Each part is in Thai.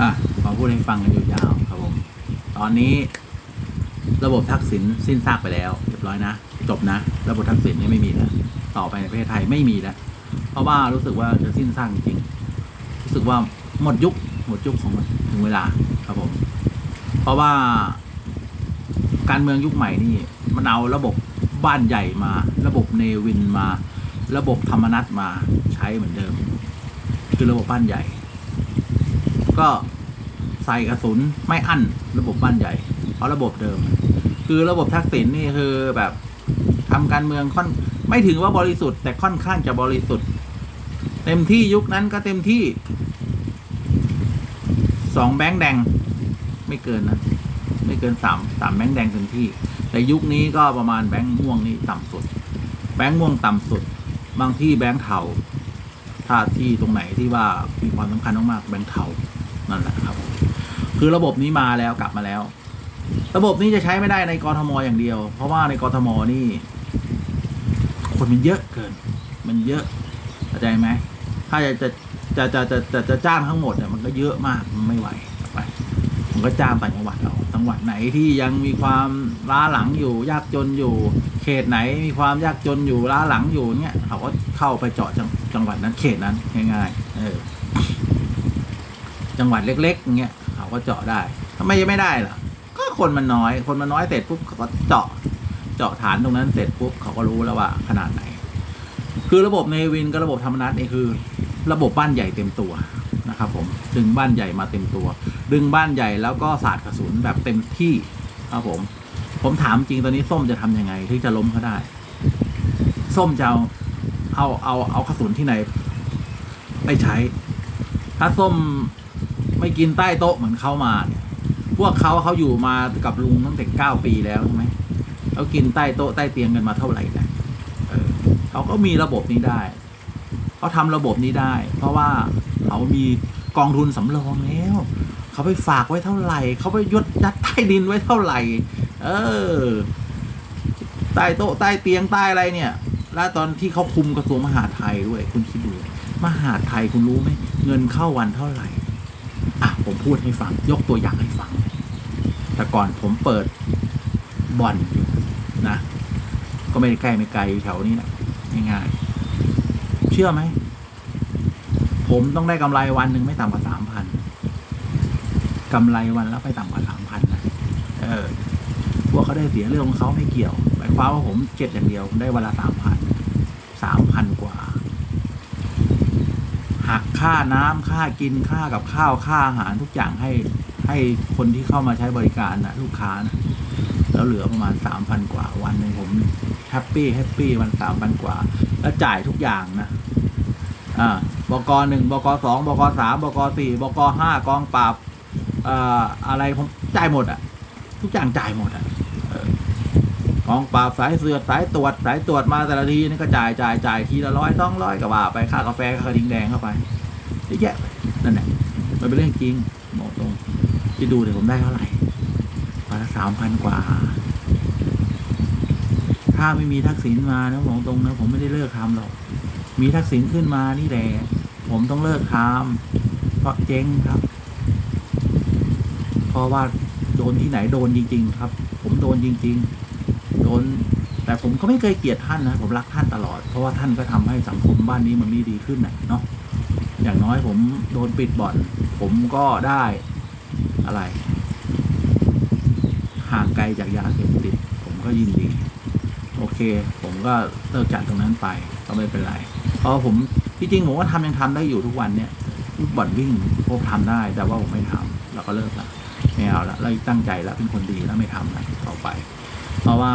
อะขอพูดให้ฟังกันอยู่ยาวครับผม ตอนนี้ ระบบทักษิณสิ้นซากไปแล้วเรียบร้อยนะ จบนะ ระบบทักษิณนี่ไม่มีแล้วต่อไปในประเทศไทยไม่มีแล้ว เพราะว่ารู้สึกว่าจะสิ้นซากจริง รู้สึกว่าหมดยุคหมดยุคของมันถึงเวลาครับผม เพราะว่าการเมืองยุคใหม่นี่มันเอาระบบบ้านใหญ่มา ระบบเนวินมา ระบบธรรมนัตมาใช้เหมือนเดิม คือระบบบ้านใหญ่ ก็ใส่กระสุนไม่อั้นระบบบ้านใหญ่ เพราะระบบเดิม คือระบบทักษิณนี่คือแบบทำการเมืองค่อนไม่ถึงว่าบริสุทธิ์แต่ค่อนข้างจะบริสุทธิ์ เต็มที่ยุคนั้นก็เต็มที่สองแบงค์แดง ไม่เกินนะไม่เกินสามสามแบงค์แดงเต็มที่ แต่ยุคนี้ก็ประมาณแบงค์ม่วงนี่ต่ำสุด แบงค์ม่วงต่ำสุด บางที่แบงค์เทาถ้าที่ตรงไหนที่ว่ามีความสำคัญมากๆแบงค์เทา นั่นแหละครับ คือระบบนี้มาแล้วกลับมาแล้ว ระบบนี้จะใช้ไม่ได้ในกรทมอย่างเดียว เพราะว่าในกรทมนี่ คนมันเยอะเกิน มันเยอะเข้าใจไหมถ้าจะจะจะจะจะจะจะจ้างทั้งหมดเนี่ยมันก็เยอะมากมันไม่ไหวไปมันก็จ้างต่างจังหวัดเอาจังหวัดไหนที่ยังมีความล้าหลังอยู่ ยากจนอยู่ เขตไหนมีความยากจนอยู่ล้าหลังอยู่เนี่ยเขาก็เข้าไปเจาะจังจังหวัดนั้นเขตนั้นง่ายๆเออ จังหวัดเล็กๆอย่างเงี้ยเขาก็เจาะได้ทำไมยังไม่ได้ล่ะ ก็คนมันน้อย คนมันน้อยเสร็จปุ๊บเขาก็เจาะเจาะฐานตรงนั้นเสร็จปุ๊บเขาก็รู้แล้วว่าขนาดไหน คือระบบเนวินกับระบบธรรมนัตนี่คือ ระบบบ้านใหญ่เต็มตัวนะครับผมดึงบ้านใหญ่มาเต็มตัว ดึงบ้านใหญ่แล้วก็สาดกระสุนแบบเต็มที่ครับผม ผมถามจริงตอนนี้ส้มจะทำยังไงที่จะล้มเขาได้ ส้มจะเอาเอาเอาเอากระสุนที่ไหนไปใช้ ถ้าส้ม ไม่กินใต้โต๊ะเหมือนเขามาเนี่ยพวกเขาเขาอยู่มากับลุงตั้งแต่เก้าปีแล้วใช่ไหมเขากินใต้โต๊ะใต้เตียงกันมาเท่าไหร่แล้วเออเขาก็มีระบบนี้ได้เขาทำระบบนี้ได้ เพราะว่าเขามีกองทุนสำรองแล้วเขาไปฝากไว้เท่าไหร่เขาไปยดยัดใต้ดินไว้เท่าไหร่ เออใต้โต๊ะใต้เตียงใต้อะไรเนี่ย แล้วตอนที่เขาคุมกระทรวงมหาดไทยด้วย คุณคิดดูมหาดไทยคุณรู้ไหมเงินเข้าวันเท่าไหร่ ผมพูดให้ฟัง ยกตัวอย่างให้ฟัง แต่ก่อนผมเปิดบ่อนอยู่นะ ก็ไม่ได้ใกล้ไม่ไกลแถวนี้นะง่ายๆเชื่อไหม ผมต้องได้กำไรวันหนึ่งไม่ต่ำกว่าสามพันกำไรวันและไม่ต่ำกว่าสามพันนะเออพวกเขาได้เสียเรื่องของเขาไม่เกี่ยวหมายความว่าผมเก็บอย่างเดียวได้วันละสามพันสามพันกว่า หักค่าน้ำค่ากินค่ากับข้าวค่าอาหารทุกอย่างให้ให้คนที่เข้ามาใช้บริการนะลูกค้านะแล้วเหลือประมาณสามพันกว่าวันหนึ่งผมแฮปปี้แฮปปี้วันสามพันกว่า แล้วจ่ายทุกอย่างนะอ่าบกหนึ่งบกสองบกสามบกสี่บกห้ากองปราบอ่าอะไรผมจ่ายหมดอะทุกอย่างจ่ายหมดอะเอองปราบสายเสือสายตรวจสายตรวจมาแต่ละทีนี่ก็จ่ายจ่ายจ่ายทีละร้อยสองร้อยกว่าไปค่ากาแฟค่ากระดิ่งแดงเข้าไปเยอะแยะนั่นแหละมันเป็นเรื่องจริงบอกตรงที่ดูเดี๋ยวผมได้เท่าไหร่วันละสามพันกว่า ถ้าไม่มีทักษิณมานะบอกตรงนะผมไม่ได้เลิกทำหรอกมีทักษิณขึ้นมานี่แหละผมต้องเลิกทำเพราะเจ๊งครับเพราะว่าโดนที่ไหนโดนจริง ๆ ครับ ผมโดนจริง ๆ โดนแต่ผมก็ไม่เคยเกลียดท่านนะผมรักท่านตลอด เพราะว่าท่านก็ทำให้สังคมบ้านนี้มันมีดีขึ้นนะเนาะอย่างน้อยผมโดนปิดบ่อน ผมก็ได้อะไรห่างไกลจากยาเสพติดผมก็ยินดี โอเค ผมก็เลิกจากตรงนั้นไปก็ไม่เป็นไร เพราะผมที่จริงผมก็ทำยังทำได้อยู่ทุกวันเนี่ยบ่อนวิ่งผมทำได้ แต่ว่าผมไม่ทำเราก็เลิกละไม่เอาละเราตั้งใจแล้วเป็นคนดีแล้วไม่ทำละต่อไป เพราะว่า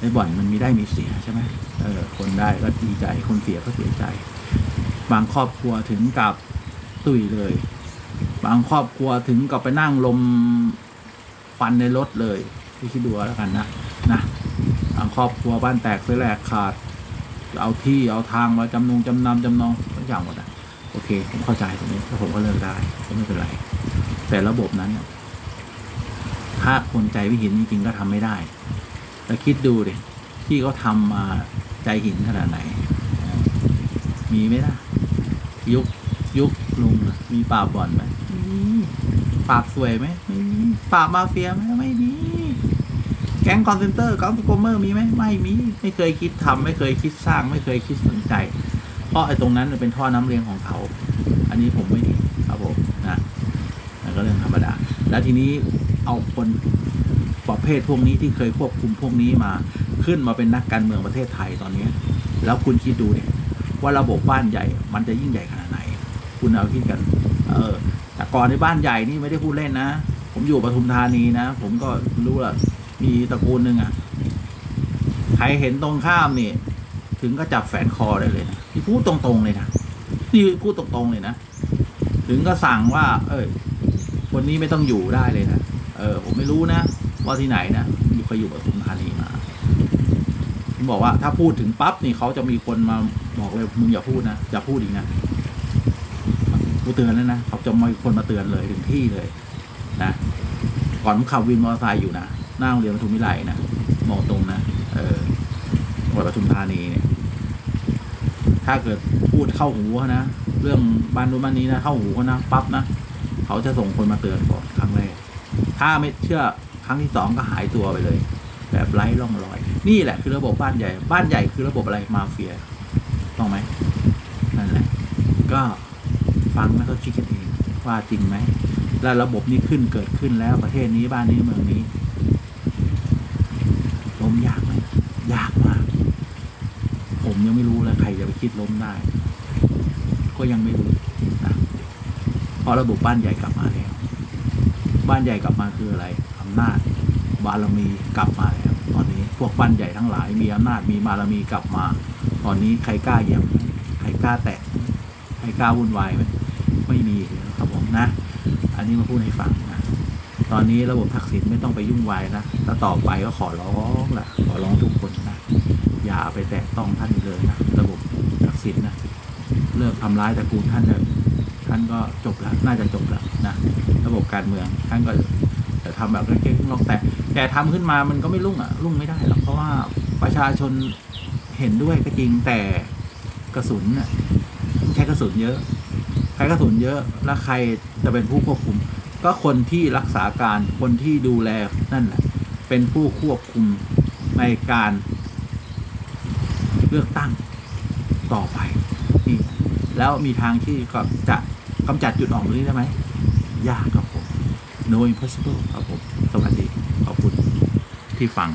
ในบ่อนมันมีได้มีเสียใช่ไหมเออคนได้ก็ดีใจ คนเสียก็เสียใจ บางครอบครัวถึงกับตุยเลย บางครอบครัวถึงกับไปนั่งลมฟันในรถเลยที่คิดดูแล้วกันนะนะทางครอบครัวบ้านแตกเสียแหลกขาด เอาที่เอาทางมาจำนงจำนำจำนองทุกอย่างหมดอะโอเค ผมเข้าใจตรงนี้แล้วผมก็เลิกได้ก็ไม่เป็นไร แต่ระบบนั้นเนี่ย ถ้าคนใจวิหินจริงๆก็ทำไม่ได้แต่คิดดูดิที่เขาทำมาใจหินขนาดไหน มีไหมล่ะ ยุคยุคลุงมีปราบบ่อนไหมไม่มีปราบสวยไหมไม่มีปราบมาเฟียไหมไม่มีแก๊งคอนเซนเตอร์ก๊งสโกเมอร์มีไหมไม่มีไม่เคยคิดทำไม่เคยคิดสร้าง ไม่เคยคิดสนใจ เพราะไอ้ตรงนั้นเป็นท่อน้ำเลี้ยงของเขา อันนี้ผมไม่ดีครับผมนะนั่นก็เรื่องธรรมดา แล้วทีนี้เอาคนประเภทพวกนี้ที่เคยควบคุมพวกนี้มา ขึ้นมาเป็นนักการเมืองประเทศไทยตอนนี้ แล้วคุณคิดดูเนี่ยว่าระบบบ้านใหญ่มันจะยิ่งใหญ่ขนาดไหน คุณเอาคิดกัน เออแต่ก่อนในบ้านใหญ่นี่ไม่ได้พูดเล่นนะ ผมอยู่ปทุมธานีนะ ผมก็รู้ละมีตระกูลหนึ่งอะ่ะใครเห็นตรงข้ามนี่ ถึงก็จับแฝนคอได้เลยนะนี่พูดตรงๆเลยนะนี่พูดตรงๆเลยนะ ถึงก็สั่งว่า เอ้ย คนนี้ไม่ต้องอยู่ได้เลยนะ เออ ผมไม่รู้นะ ว่าที่ไหนนะอยู่เคยอยู่ปทุมธานีมาผมบอกว่าถ้าพูดถึงปั๊บนี่เขาจะมีคนมาบอกเลยมึงอย่าพูดนะอย่าพูดอีกนะกูเตือนแล้วนะเขาจะมีคนมาเตือนเลยถึงที่เลยนะก่อนผมขับวินมอเตอร์ไซค์อยู่นะหน้าโรงเรียนปทุมวิไลนะมองตรงนะเออจังหวัดปทุมธานีเนี่ย ถ้าเกิดพูดเข้าหูเขานะ เรื่องบ้านนู้นบ้านนี้นะเข้าหูเขานะปั๊บนะ เขาจะส่งคนมาเตือนก่อนครั้งแรก ถ้าไม่เชื่อครั้งที่สองก็หายตัวไปเลย แบบไร้ร่องรอย นี่แหละคือระบบบ้านใหญ่ บ้านใหญ่คือระบบอะไรมาเฟียต้องไหมนั่นแหละ ก็ฟังแล้วก็คิดกันเองว่าจริงไหมแล้วระบบนี้ขึ้นเกิดขึ้นแล้วประเทศนี้บ้านนี้เมืองนี้ล้มยากไหมยากมาก ผมยังไม่รู้เลยใครจะไปคิดล้มได้ ก็ยังไม่รู้นะ เพราะระบบบ้านใหญ่กลับมาแล้ว บ้านใหญ่กลับมาคืออะไรอำนาจ บารมีกลับมาแล้ว ตอนนี้พวกบ้านใหญ่ทั้งหลายมีอำนาจมีบารมีกลับมา ตอนนี้ใครกล้าเหยียบใครกล้าแตะใครกล้าวุ่นวายไหมไม่มีครับผมนะ อันนี้มาพูดให้ฟังนะตอนนี้ระบบทักษิณไม่ต้องไปยุ่งวายนะแล้วต่อไปก็ขอร้องละขอร้องทุกคนนะอย่าไปแตะต้องท่านเลยนะระบบทักษิณนะเลิกทำร้ายตระกูลท่านเถอะ ท่านก็จบแล้วน่าจะจบแล้วนะระบบการเมืองท่านก็จะทำแบบเล็กๆลองแต่แต่ทำขึ้นมามันก็ไม่รุ่งอะรุ่งไม่ได้หรอกเพราะว่าประชาชนเห็นด้วยก็จริงแต่กระสุนน่ะใช้กระสุนเยอะ ใช้กระสุนเยอะแล้วใครจะเป็นผู้ควบคุม ก็คนที่รักษาการคนที่ดูแลนั่นแหละเป็นผู้ควบคุมในการเลือกตั้งต่อไปนี่แล้วมีทางที่ก็จะ กำจัดจุดอ่อนตรงนี้ได้ไหม ยากครับผม no impossible ครับผม สวัสดี ขอบคุณที่ฟัง